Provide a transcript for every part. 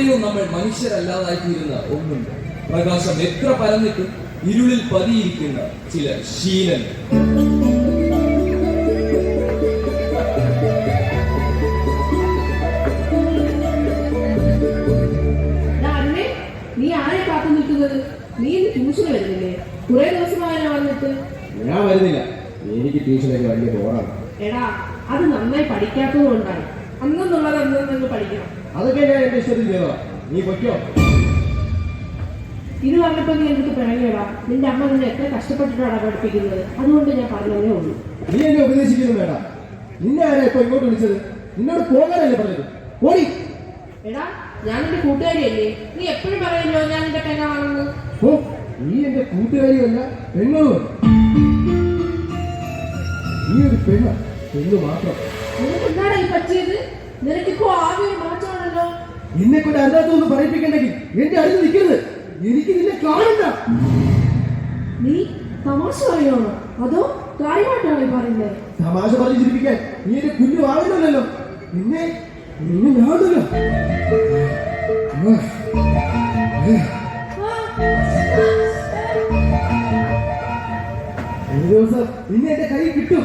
എവിടെയോ നമ്മൾ മനുഷ്യരല്ലാതായിത്തീരുന്ന ഒന്നുണ്ട്. പ്രകാശം എത്ര പരന്നിട്ടും ഇരുളിൽ പതിയിരിക്കുന്ന ചില ശീലങ്ങൾ. നീ ആരെ കാത്തു നിൽക്കുന്നത്? നീ ഇന്ന് ട്യൂഷന് വരുന്നില്ലേ? കുറെ ദിവസമായ വന്നിട്ട്? ഞാൻ വരുന്നില്ല. എനിക്ക് ട്യൂഷനൊക്കെ വലിയ ബോറാണ് എടാ അത് നന്നായി പഠിക്കാത്തത് കൊണ്ടാണ് അന്നെന്നുള്ളത് അന്നു പഠിക്കണം. അതൊക്കെ ഞാൻ എന്റെ ഇഷ്ടത്തിൽ ചെയ്തതാ. നീ പൊയ്ക്കോ. ഇത് പറഞ്ഞപ്പോ നീ എനിക്ക് പിഴങ്ങിയടാ നിന്റെ അമ്മ നിന്നെ എത്ര കഷ്ടപ്പെട്ടിട്ടാണ് പഠിപ്പിക്കുന്നത്? അതുകൊണ്ട് ഞാൻ പറഞ്ഞതേ ഉള്ളൂ. നീ എന്നെ ഉപദേശിക്കുന്നു വേണ്ട നിന്നെ ആരാ ഇപ്പൊ ഇങ്ങോട്ട് വിളിച്ചത്? നിന്നോട് പോകാനല്ലേ പറഞ്ഞത്? ഓടി. എടാ ഞാൻ നിന്റെ കൂട്ടുകാരിയല്ലേ? നീ എപ്പോഴും പറയല്ലോ ഞാൻ നിന്റെ പെണ്ണാണെന്ന് ഓ നീ എന്റെ കൂട്ടുകാരിയല്ല പെണ്ണുമല്ല നീ ഒരു പെണ്ണ പെണ്ണു മാത്രം. നിനക്ക് എന്താടാ ഈ പറ്റിയത്? നിനക്കിപ്പോ ആകെ ഒരു മാറ്റമാണല്ലോ എന്നെ കൊണ്ട് അതിനകത്തൊന്ന് പറയിപ്പിക്കണ്ടെങ്കിൽ എന്റെ അടുത്ത് നിൽക്കരുത്. എനിക്ക് നിന്നെ കാണണ്ട. നീ തമാശ പറയുകയാണോ അതോ കാര്യമായിട്ടാണോ പറയുന്നത് തമാശ പറഞ്ഞ് ചിരിപ്പിക്കാൻ നീ എന്റെ കുഞ്ഞു ആവുന്നല്ലോ നിന്നെ നിന്നെ ഞാനല്ലോ ഒരു ദിവസം നിന്നെ എന്റെ കൈ കിട്ടും.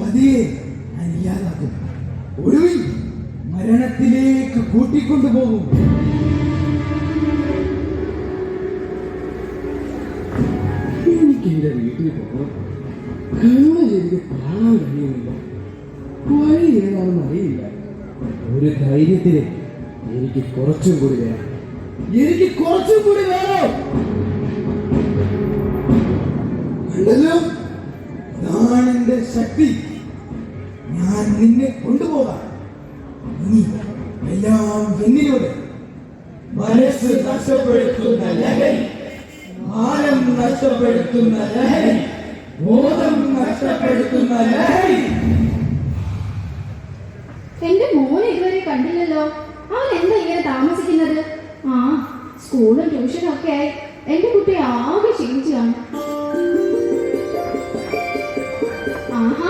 പതിയെ അറിയാതാക്കും ഇല്ലാതാക്കും. ഒടുവിൽ മരണത്തിലേക്ക് കൂട്ടിക്കൊണ്ടുപോകും. എന്റെ വീട്ടിൽ പോകണം. അറിയില്ല. ഒരു ധൈര്യത്തിന് എനിക്ക് കുറച്ചും കൂടി വേണം. എനിക്ക് കുറച്ചും കൂടി വേണം. ശക്തി. നിന്നെ കൊണ്ടുപോകാൻ നീ എല്ലാം എന്നിലൂടെ മനസ്സ് നഷ്ടപ്പെടുത്തുന്ന ലഹരി മാനം നഷ്ടപ്പെടുത്തുന്ന ലഹരി ബോധം നഷ്ടപ്പെടുത്തുന്ന ലഹരി. എന്റെ മോനെ ഇതുവരെ കണ്ടില്ലല്ലോ. അവൻ എന്താ ഇങ്ങനെ താമസിക്കുന്നത്? ആ സ്കൂളും ട്യൂഷനും ഒക്കെ ആയി. എന്റെ കുട്ടി ആകെ ക്ഷീണിച്ചു കാണും. ആഹാ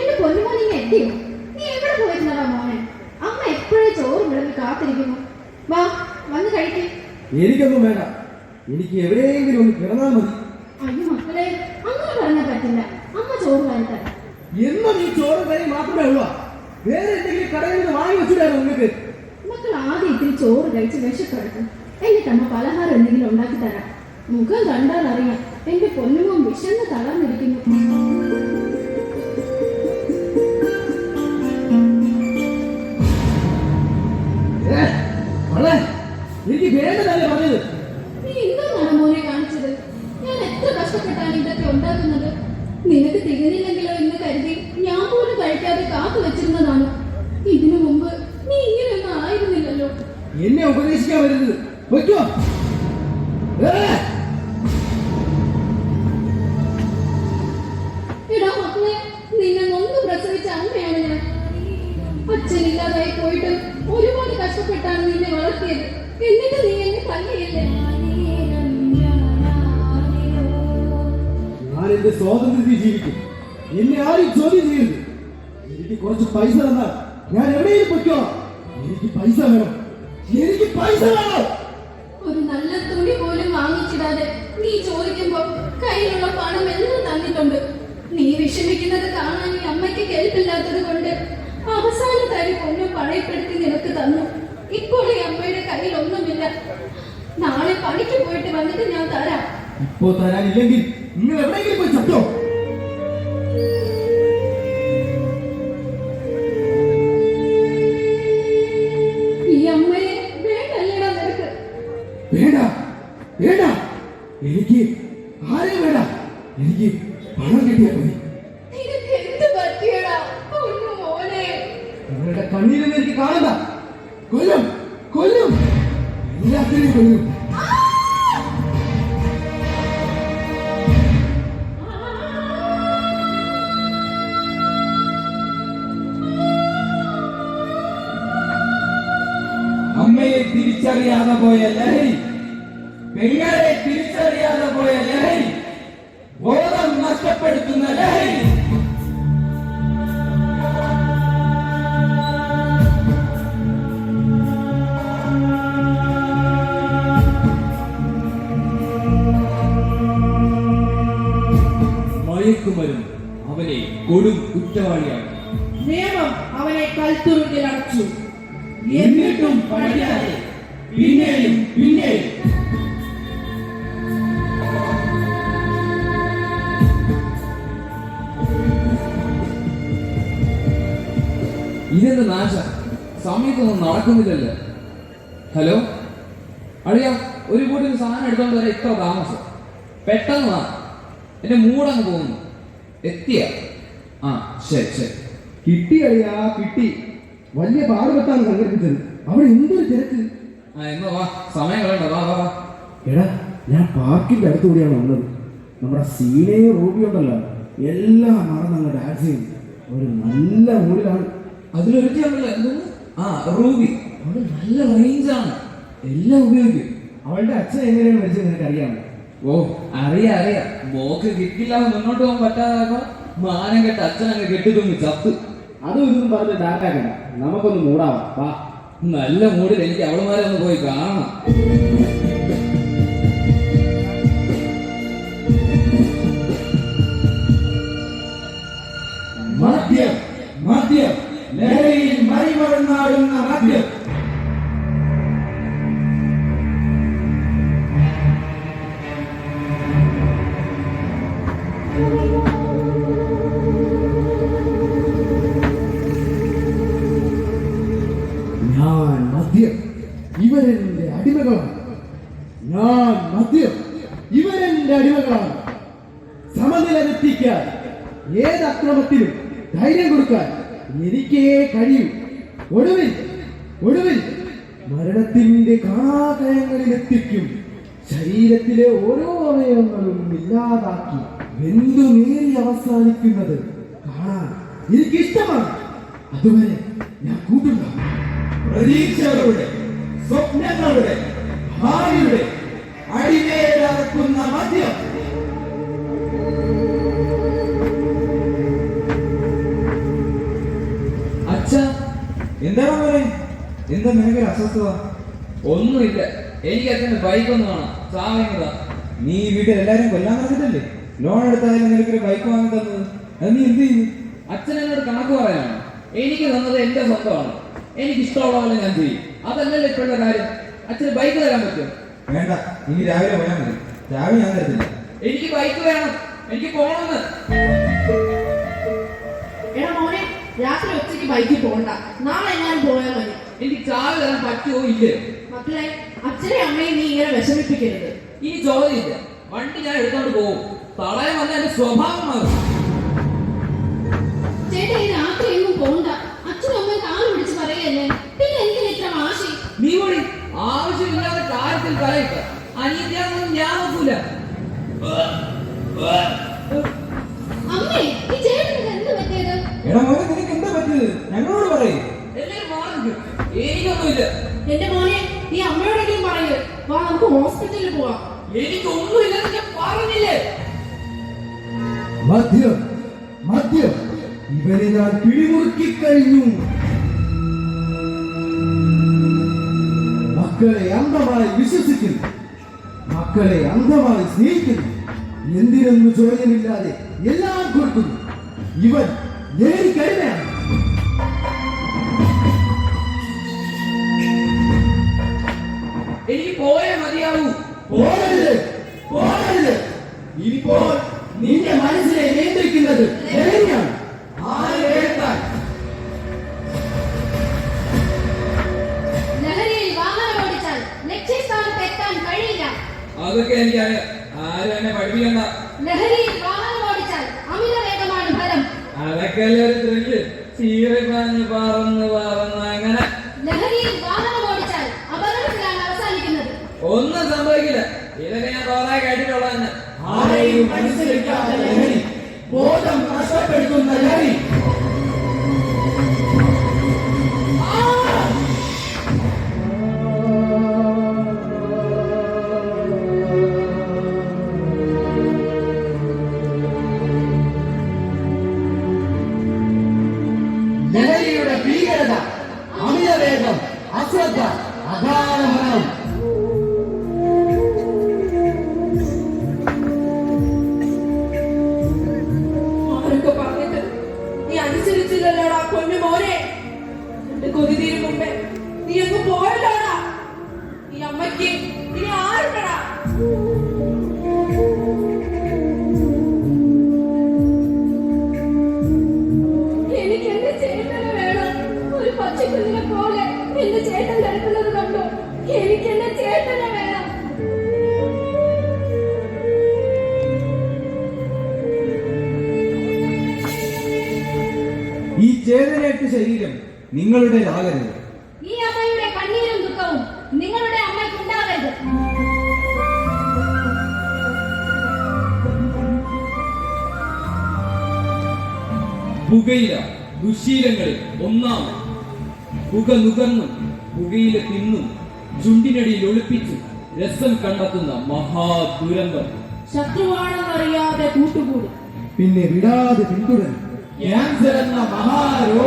എന്റെ പൊന്നുമോൻ ഇങ്ങനെ എത്തിയോ നീ എവിടെ പോയിരുന്നടാ മോനെ അമ്മ എപ്പോഴും ചോറ് വിളമ്പി കാത്തിരിക്കുന്നു വാ വന്ന് കഴിക്കും എനിക്കൊന്നും വേണ്ട. എനിക്ക് എവിടെയെങ്കിലും ഒന്ന് കിടന്നാൽ മതി. അയ്യോ മക്കളെ അങ്ങനെ പറഞ്ഞാൽ പറ്റില്ല. അമ്മ ചോറ് വരുത്താൻ എന്നും ഈ ചോറും കറി മാത്രമേ ഉള്ളൂ. വേറെ എന്തെങ്കിലും കടയിൽ നിന്ന് വാങ്ങി വെച്ചിട്ടായിരുന്നു നിങ്ങൾക്ക് മക്കൾ ആദ്യം ഇത്തിരി ചോറ് കഴിച്ച് വിശക്കെടുക്കും എന്നിട്ട് അമ്മ പലഹാരം എന്തെങ്കിലും ഉണ്ടാക്കി തരാം. മുഖം കണ്ടാൽ അറിയാം. എന്റെ പൊന്നുമോൻ വിശന്ന് തളർന്നിരിക്കുന്നു. എനിക്ക് വേണ്ടതല്ലേ പറഞ്ഞത്? നീ എന്താണ് മോനെ കാണിച്ചത്? ഞാൻ എത്ര കഷ്ടപ്പെട്ടാണ് ഇതൊക്കെ ഉണ്ടാക്കുന്നത്? നിനക്ക് തികഞ്ഞില്ലെങ്കിലോ എന്ന് കരുതി ഞാൻ പോലും കഴിക്കാതെ കാത്തു വെച്ചിരുന്നതാണ്. ഇതിനു മുമ്പ് നീ ഇങ്ങനെയൊന്നും ആയിരുന്നില്ലല്ലോ. എന്നെ ഉപദേശിക്കാൻ വരുന്നത്. എന്റെ സ്വാതന്ത്ര്യത്തിൽ ജീവിക്കും. എന്നെ ആരും ചോദ്യം ചെയ്യരുത്. എനിക്ക് കുറച്ച് പൈസ തന്നാൽ ഞാൻ എവിടെയും പൊയ്ക്കോളാം എനിക്ക് പൈസ വേണം. എനിക്ക് പൈസ വേണം. ഒരു നല്ല തുണി പോലും വാങ്ങിച്ചിടാതെ നീ ചോദിക്കുമ്പോ കയ്യിലുള്ള പണം എല്ലാം തന്നിട്ടുണ്ട്. നീ വിഷമിക്കുന്നത് കാണാൻ ഈ അമ്മയ്ക്ക് കേൾപ്പില്ലാത്തത് കൊണ്ട് അവസാന തരി പൊന്നും പണയപ്പെടുത്തി നിനക്ക് തന്നു. ഇപ്പോൾ ഈ അമ്മയുടെ കയ്യിൽ ഒന്നുമില്ല. നാളെ പണിക്ക് പോയിട്ട് വന്നിട്ട് ഞാൻ തരാം. ഇപ്പോ തരാനില്ലെങ്കിൽ നിങ്ങൾ എവിടെയെങ്കിലും പോയി ചത്തോ? തിരിച്ചറിയാതെ പോയ ലഹരി. പെങ്ങളെ തിരിച്ചറിയാതെ പോയ ലഹരി. ബോധം നഷ്ടപ്പെടുത്തുന്ന ലഹരി. മയക്കുമരുന്ന് അവനെ കൊടും കുറ്റവാളിയാണ് നിയമം അവനെ കൽത്തുരുണ്ടിൽ അടച്ചു. എന്നിട്ടും പഠിക്കാതെ പിന്നെയും പിന്നെയും. ഇതെന്ത് നാശ? സമയത്തൊന്നും നടക്കുന്നില്ലല്ലോ. ഹലോ? അളിയ ഒരു കൂട്ടിന് സാധനം എടുത്തോണ്ട് വരാൻ ഇത്ര താമസം. പെട്ടെന്ന് വാ. എന്റെ മൂടങ്ങ് പോകുന്നു. എത്തിയ? ആ ശരി ശരി. കിട്ടി അളിയാ കിട്ടി. വലിയ പാടുപെട്ടാണ് സംഘടിപ്പിച്ചത്. അവിടെ എന്തൊരു തിരക്ക്? എടാ ഞാൻ പാർക്കിന്റെ അടുത്തുകൂടിയാണ് വന്നത്. നമ്മുടെ സീനേ റൂബി ഉണ്ടല്ലോ. എല്ലാം മറന്ന് അങ്ങ് ഡാൻസ് ചെയ്യുന്നു ഒരു നല്ല മൂടിലാണ് അതിലൊരുത്തിയാണല്ലോ ആ റൂബി. നല്ല റേഞ്ചാണ് എല്ലാം ഉപയോഗിക്കും. അവളുടെ അച്ഛൻ എങ്ങനെയാണ് മരിച്ചത് നിനക്ക് അറിയാമോ? ഓ അറിയാ അറിയാം. മോക്ക് കിട്ടില്ലാതെ മുന്നോട്ട് പോകാൻ പറ്റാതായപ്പോ മാനം കെട്ട അച്ഛനങ്ങ് കെട്ടിത്തൊന്ന് ചത്ത്. അതും ഇതൊന്നും പറഞ്ഞ് ഡാറ്റാക്കണ്ട നമുക്കൊന്ന് മൂടാവാം വാ. നല്ല മൂഡിൽ എനിക്ക് അവളുമാരെ ഒന്ന് പോയി കാണണം. സമനിലെത്തിക്കാൻ സമനില എത്തിക്കാൻ ഏത് അക്രമത്തിലും ധൈര്യം കൊടുക്കാൻ എനിക്കേ കഴിയൂ. ഒടുവിൽ ഒടുവിൽ മരണത്തിന്റെ കാതയങ്ങളിൽ എത്തിക്കും ശരീരത്തിലെ ഓരോ അവയവങ്ങളും ഇല്ലാതാക്കി വെന്തു നേരി അവസാനിക്കുന്നത് കാണാൻ എനിക്കിഷ്ടമാണ്. അതുവരെ ഞാൻ കൂട്ടുണ്ടാകും. പ്രതീക്ഷകളുടെ സ്വപ്നങ്ങളുടെ ഭാവിയുടെ അടിവേരക്കുന്ന മദ്യം എന്താ നിനക്ക് അസ്വസ്ഥത? ഒന്നുമില്ല. എനിക്ക് അച്ഛന്റെ ബൈക്ക് ഒന്ന് വേണം. സാധനങ്ങളാ നീ വീട്ടിൽ എല്ലാരും കൊല്ലാൻ പറഞ്ഞിട്ടല്ലേ ലോൺ എടുത്തായാലും നിനക്കൊരു ബൈക്ക് വാങ്ങി തന്നത്. അത് നീ എന്ത് ചെയ്യും? അച്ഛൻ എന്നോട് കണക്ക് പറയാനാണ്. എനിക്ക് തന്നത് എന്റെ സ്വന്തമാണ്. എനിക്ക് ഇഷ്ടമുള്ള പോലെ ഞാൻ ചെയ്യും. അതല്ലല്ലോ ഇപ്പോഴത്തെ കാര്യം. അച്ഛന് ബൈക്ക് തരാൻ പറ്റും വേണ്ട. ഇനി രാവിലെ പോയാൽ മതി. രാവിലെ ഞാൻ തരത്തില്ല. എനിക്ക് ബൈക്ക് വേണം. എനിക്ക് പോകണമെന്ന്. എടാ മോനെ രാത്രി ഒറ്റയ്ക്ക് ബൈക്കിൽ പോകണ്ട. നാളെ എങ്ങാനും പോയാൽ മതി. എനിക്ക് ചായ തരാൻ പറ്റുമോ ഇല്ലയോ മക്കളെ അച്ഛനെ അമ്മയും നീ ഇങ്ങനെ വിഷമിപ്പിക്കരുത്. ഇനി ചോദ്യമില്ല വണ്ടി ഞാൻ എടുത്തോണ്ട് പോകും. തളയം വന്ന എന്റെ സ്വഭാവം മാറും. ചേട്ടാ ഈ രാത്രി എങ്ങും പോണ്ട. അച്ഛനും അമ്മയും കാൽ പിടിച്ച് പറയല്ലേ? പിന്നെ എന്തിനാ ഇത്ര വാശി? നീ കൂടി ആവശ്യമില്ലാത്ത കാര്യത്തിൽ തലയിട്ട് അനിയത്തിയാണെന്നും ഞാൻ നോക്കൂല. അമ്മേ ഈ ചേട്ടന് എന്ത് പറ്റിയത്? എടാ മോനെ നിനക്ക് എന്താ പറ്റിയത്? ഞങ്ങളോട് പറയും. എനിക്കൊന്നുമില്ല. എന്റെ മോനെ നീ അമ്മയോടെങ്കിലും പറയൂ. വാ നമുക്ക് ഹോസ്പിറ്റലിൽ പോവാം. എനിക്കൊന്നുമില്ലെന്ന് ഞാൻ പറഞ്ഞില്ലേ? മദ്യം മദ്യം. ഇവരെ ഞാൻ പിടിമുറുക്കി കഴിഞ്ഞു. മക്കളെ അന്ധമായി വിശ്വസിക്കുന്നു. മക്കളെ അന്ധമായി സ്നേഹിക്കുന്നു. എന്തിനൊന്നും ചോദ്യമില്ലാതെ എല്ലാം കൊടുക്കുന്നു. ഇവൻ എനിക്കരുതാണ് Yeah. Yeah. ഈ ചേതനയറ്റ ശരീരം നിങ്ങളുടേതാകരുത് ഈ അമ്മയുടെ കണ്ണീരും ദുഃഖവും നിങ്ങളുടെ അമ്മയ്ക്കുണ്ടാകരുത് പുകയില ദുശീലങ്ങളിൽ ഒന്നാം. പുക നുകർന്നും പുകയില തിന്നും ചുണ്ടിനടിയിൽ ഒളിപ്പിച്ചും രസം കണ്ടെത്തുന്ന മഹാദുരന്തം. ശത്രുവാണെന്നറിയാതെ കൂട്ടുകൂടും. പിന്നെ വിടാതെ പിന്തുടരും. ஏன் சிறந்த மகாரோ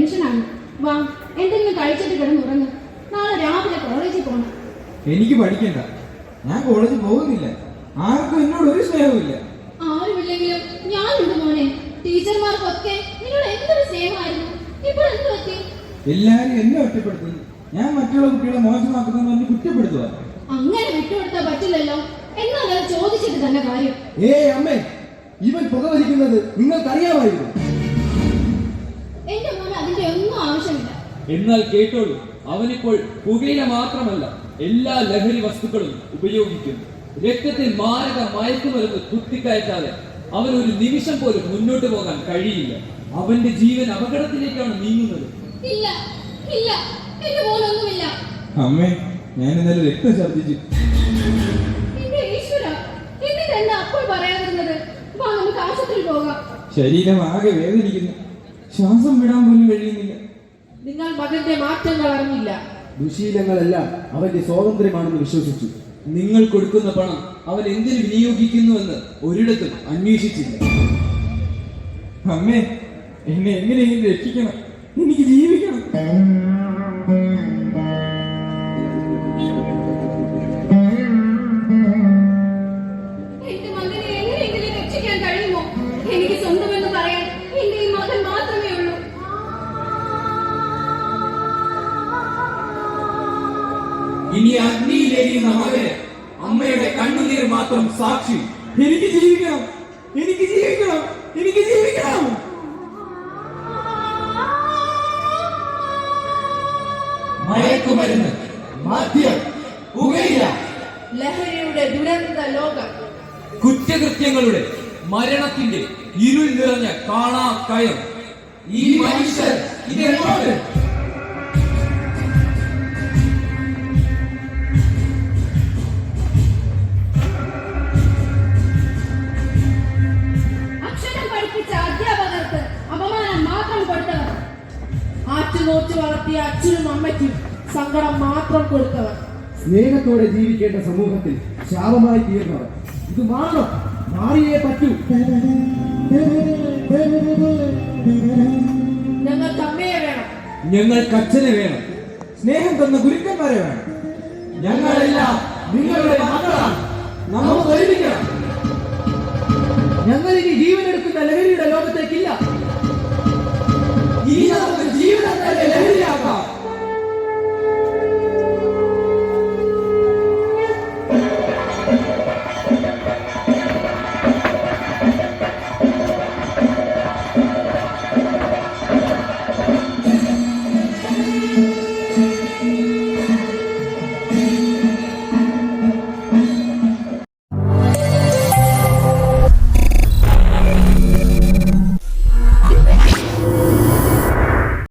ടെൻഷനാണ്. വാ എന്തെങ്കിലും കഴിച്ചിട്ട് കിടന്നുറങ്ങ് നാളെ രാവിലെ കോളേജിൽ പോകണം എനിക്ക് പഠിക്കണ്ട. ഞാൻ കോളേജിൽ പോകുന്നില്ല ആർക്കും എന്നോട് ഒരു സ്നേഹവുമില്ല. ആരുമില്ലെങ്കിലും ഞാനുണ്ട് മോനെ. ടീച്ചർമാർക്കൊക്കെ നിന്നോട് എന്തൊരു സ്നേഹമായിരുന്നു? ഇപ്പോൾ എന്ത് പറ്റി? എല്ലാരും എന്നെ ഒറ്റപ്പെടുത്തുന്നു ഞാൻ മറ്റുള്ള കുട്ടികളെ മോശമാക്കുന്ന പറഞ്ഞ് കുറ്റപ്പെടുത്തുക അങ്ങനെ വിട്ടുകൊടുത്താൽ പറ്റില്ലല്ലോ. എന്നാൽ ചോദിച്ചിട്ട് തന്നെ കാര്യം? ഏ അമ്മേ ഇവൻ പുകവലിക്കുന്നത് നിങ്ങൾക്കറിയാമായിരുന്നു. അതിന്റെ ഒന്നും ആവശ്യമില്ല. എന്നാൽ കേട്ടോളൂ അവനിപ്പോൾ പുകയില മാത്രമല്ല എല്ലാ ലഹരി വസ്തുക്കളും ഉപയോഗിക്കുന്നു. രക്തത്തിൽ മാരക മയക്കുമരുന്ന് കുത്തിക്കയറ്റാതെ അവൻ ഒരു നിമിഷം പോലും മുന്നോട്ട് പോകാൻ കഴിയില്ല. അവന്റെ ജീവൻ അപകടത്തിലേക്കാണ് നീങ്ങുന്നത്. ഇല്ല ഇല്ല എന്റെ മോനൊന്നുമില്ല അമ്മേ ഞാൻ ഇന്നലെ രക്തം പോകാം. ശരീരം ആകെ വേദനിക്കുന്നു. ശ്വാസം വിടാൻ പോലും കഴിയുന്നില്ല. നിങ്ങൾ മകന്റെ മാറ്റങ്ങൾ അറിഞ്ഞില്ല. ദുശീലങ്ങളെല്ലാം അവന്റെ സ്വാതന്ത്ര്യമാണെന്ന് വിശ്വസിച്ചു. നിങ്ങൾ കൊടുക്കുന്ന പണം അവൻ എന്തിന് വിനിയോഗിക്കുന്നുവെന്ന് ഒരിടത്തും അന്വേഷിച്ചില്ല. അമ്മേ എന്നെ എങ്ങനെയെങ്കിലും രക്ഷിക്കണം. എനിക്ക് ജീവിക്കണം. മാത്രം സാക്ഷി. എനിക്ക് ജീവിക്കണം. എനിക്ക് ജീവിക്കണം. എനിക്ക് ജീവിക്കണം. മയക്കുമരുന്ന് മദ്യം പുകയില. ലഹരിയുടെ ദുരന്ത ലോകം. കുറ്റകൃത്യങ്ങളുടെ മരണത്തിന്റെ ഇരുൾ നിറഞ്ഞ കാണാ കയം ഈ മനുഷ്യർ ഇതെങ്ങോട്ട് ആറ്റുനോറ്റ് വളർത്തിയ അച്ഛനും അമ്മയ്ക്കും സങ്കടം മാത്രം കൊടുത്തവർ. സ്നേഹത്തോടെ ജീവിക്കേണ്ട സമൂഹത്തിൽ ശാപമായി തീർന്നവർ. ഇത് മാറണം മാറിയേ പറ്റൂ. ഞങ്ങൾ അമ്മയെ വേണം. ഞങ്ങൾക്ക് അച്ഛനെ വേണം. സ്നേഹം തന്ന ഗുരുക്കന്മാരെ വേണം. ഞങ്ങളെല്ലാം നിങ്ങളുടെ മക്കളാണ്. നമുക്ക് ഒരുമിക്കണം. ഞങ്ങൾ ഇനി ജീവനെടുക്കുന്ന ലഹരിയുടെ ലോകത്തേക്കില്ല.